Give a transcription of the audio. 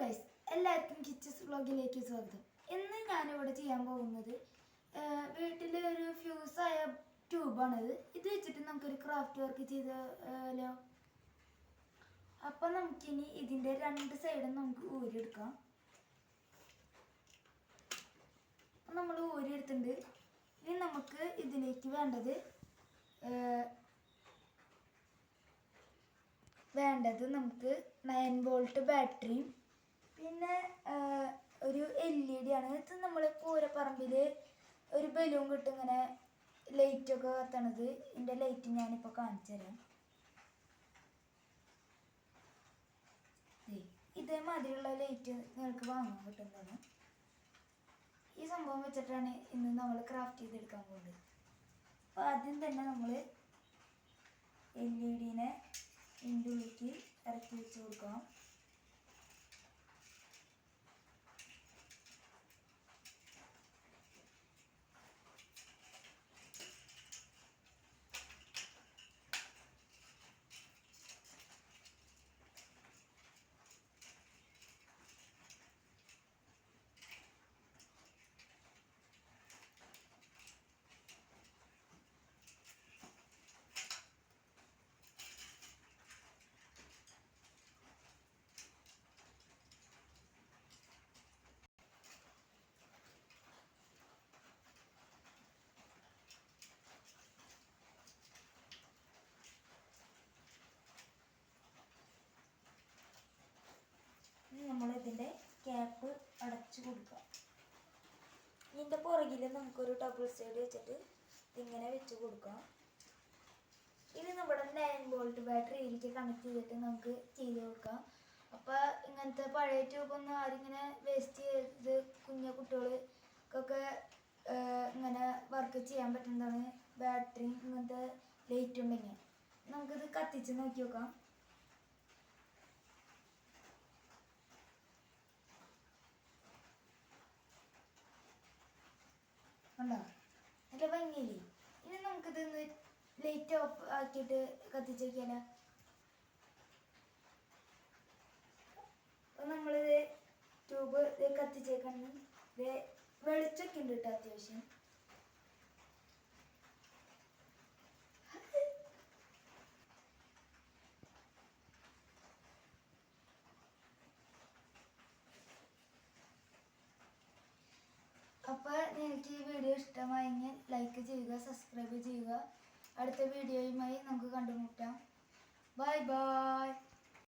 Guys എല്ലാവർക്കും കിച്ചസ് വ്ളോഗിലേക്ക് സ്വാഗതം. ഇന്ന് ഞാനിവിടെ ചെയ്യാൻ പോകുന്നത് വീട്ടിൽ ഒരു ഫ്യൂസായ ട്യൂബാണിത് ഇത് വെച്ചിട്ട് നമുക്കൊരു ക്രാഫ്റ്റ് വർക്ക് ചെയ്താലോ അപ്പം നമുക്കിനി ഇതിന്റെ രണ്ട് സൈഡും നമുക്ക് ഊരിയെടുക്കാം. അപ്പം നമ്മൾ ഊരിയെടുത്തിട്ടുണ്ട്. ഇനി നമുക്ക് ഇതിലേക്ക് വേണ്ടത് വേണ്ടത് നമുക്ക് നയൻ വോൾട്ട് ബാറ്ററിയും പിന്നെ ഒരു എൽ ഇ ഡി ആണ്. ഇത് നമ്മൾ പൂരപ്പറമ്പിൽ ഒരു ബലൂൺ കിട്ടും ഇങ്ങനെ ലൈറ്റൊക്കെ കത്തണത്. ഇതിന്റെ ലൈറ്റ് ഞാനിപ്പോൾ കാണിച്ചു തരാം. ഇതേമാതിരിയുള്ള ലൈറ്റ് നിങ്ങൾക്ക് വാങ്ങാൻ കിട്ടുന്നതാണ് ഈ സംഭവം വെച്ചിട്ടാണ് ഇന്ന് നമ്മൾ ക്രാഫ്റ്റ് ചെയ്തെടുക്കാൻ പോകുന്നത്. അപ്പോൾ ആദ്യം തന്നെ നമ്മൾ എൽ ഇ ഡിനെ ഇതിന്റെ ഇറക്കി വെച്ച് കൊടുക്കണം ഇനി നമ്മൾ ഇതിന്റെ ക്യാപ്പ് അടച്ചു കൊടുക്കുക ഇതിന്റെ പുറകിൽ നമുക്കൊരു ഡബിൾ സൈഡ് വെച്ചിട്ട് ഇതിങ്ങനെ വെച്ച് കൊടുക്കാം ഇത് നമ്മുടെ നയൻ വോൾട്ട് ബാറ്ററിയിലേക്ക് കണക്ട് ചെയ്തിട്ട് നമുക്ക് ചെയ്ത് കൊടുക്കാം. അപ്പോൾ ഇങ്ങനത്തെ പഴയ ട്യൂബൊന്നും ആരിങ്ങനെ വേസ്റ്റ് ചെയ്ത് കുഞ്ഞു കുട്ടികൾക്കൊക്കെ ഇങ്ങനെ വർക്ക് ചെയ്യാൻ പറ്റുന്നതാണ്. ബാറ്ററി ഇങ്ങനത്തെ ലൈറ്റ് ഉണ്ടെങ്കിൽ. നമുക്കിത് കത്തിച്ച് നോക്കി നോക്കാം. ഉണ്ടോ? നല്ല ഭംഗിയില്ലേ? ഇനി നമുക്കിത് ലൈറ്റ് ഓഫ് ആക്കിയിട്ട് കത്തിച്ച് വെക്കാലോ അപ്പൊ നമ്മളിത് ട്യൂബ് കത്തിച്ചേക്കാണ്. ഇത് വെളിച്ചൊക്കെ ഉണ്ട് കേട്ടോ അത്യാവശ്യം. അപ്പോൾ നിങ്ങൾക്ക് ഈ വീഡിയോ ഇഷ്ടമായെങ്കിൽ ലൈക്ക് ചെയ്യുക സബ്സ്ക്രൈബ് ചെയ്യുക. അടുത്ത വീഡിയോയുമായി നമുക്ക് കണ്ടുമുട്ടാം. Bye bye